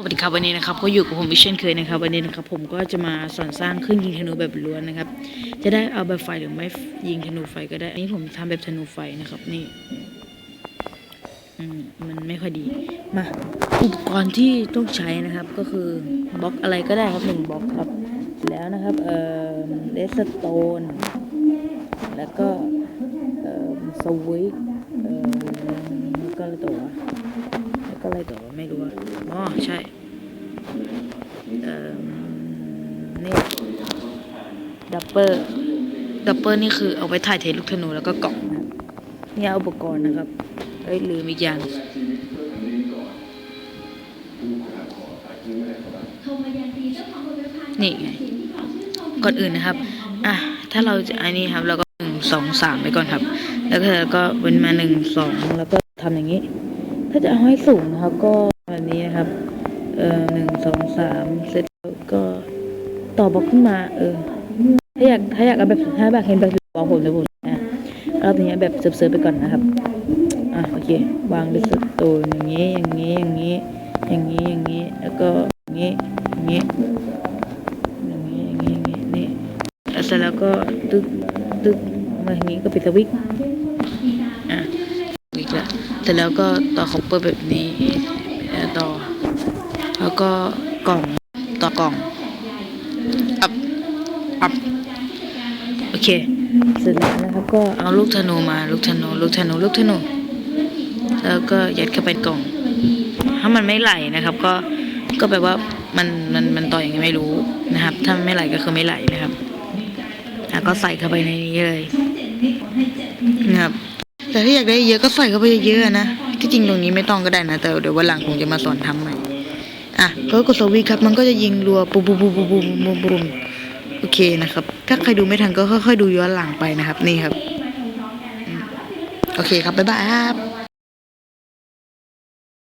สวัสดีครับวันนี้นะครับก็อยู่กับผมวิเช่นเคยนะครับ วันนี้นะครับผมก็จะมาสอนสร้างเครื่องยิงธนูแบบล้วนนะครับ จะได้เอาแบบไฟหรือไม่ยิงธนูไฟก็ได้อันนี้ผมทำแบบธนูไฟนะครับ นี่อืมมันไม่ค่อยดีมาอุปกรณ์ที่ต้องใช้นะครับ ก็คือบล็อกอะไรก็ได้ครับหนึ่งบล็อกครับ แล้วนะครับเอ่อเลสโตนแล้วก็เอ่อสวิตเอ่อก็อะไรต่อว อะไรต่อวะไม่รู้อะอ๋อใช่ เอ่อ นี่ ดับเบิลดับเบิลนี่คือเอาไว้ถ่ายเทลูกธนูแล้วก็กล่องนะครับนี่อุปกรณ์นะครับ เอ้ยลืมอีกอย่างนี่ไงก่อนอื่นนะครับ อะ ถ้าเราจะอันนี้ครับ เราก็หนึ่งสองสามไปก่อนครับ แล้วก็แล้วก็เว้นมาหนึ่งสองแล้วก็ทำอย่างนี้ ถ้าจะเอาให้สูงนะครับ ก็แบบนี้นะครับ เออหนึ่งสองสามเสร็จแล้วก็ต่อบล็อกขึ้นมา เออ ถ้าอยากถ้าอยากเอาแบบถ้าแบบเห็นแบบบอกผมเลยผมนะเอาตัวนี้แบบเซิร์ฟๆไปก่อนนะครับ อะโอเค วางดิสโตนอย่างนี้อย่างนี้อย่างนี้ อย่างนี้อย่างนี้ แล้วก็อย่างนี้อย่างนี้อย่างนี้อย่างนี้อย่างนี้นี่แล้วเสร็จแล้วก็ตึ๊กตึ๊กมาอย่างนี้ก็ปิดสวิตช์อะอีกแล้วเส ร็จแล้วก็ต่อคอปเปอร์แบบนี้แล้วต่อ แล้วก็กล่องต่อกล่องอัพอัพโอเคเสร็จแล้วนะครับก็เอาลูกธนูมาลูกธนูลูกธนูลูกธนูแล้วก็ยัดเข้าไปในกล่อง ถ้ามันไม่ไหลนะครับ ก็ก็แปลว่ามันมันมันต่ออย่างไงไม่รู้นะครับ ถ้ามันไม่ไหลก็คือไม่ไหลนะครับแล้วก็ใส่เข้าไปในนี้เลยนะครับ แต่ถ้าอยากได้เยอะก็ใส่เข้าไปเยอะๆนะ ที่จริงตรงนี้ไม่ต้องก็ได้นะแต่เดี๋ยววันหลังผมจะมาสอนทำใหม่ อะก็กดสวีครับ มันก็จะยิงรัวปุบปุบปุบปุบปุบปุบปุบโอเคนะครับ ถ้าใครดูไม่ทันก็ค่อยๆดูย้อนหลังไปนะครับ นี่ครับ โอเคครับ บ๊ายบายครับ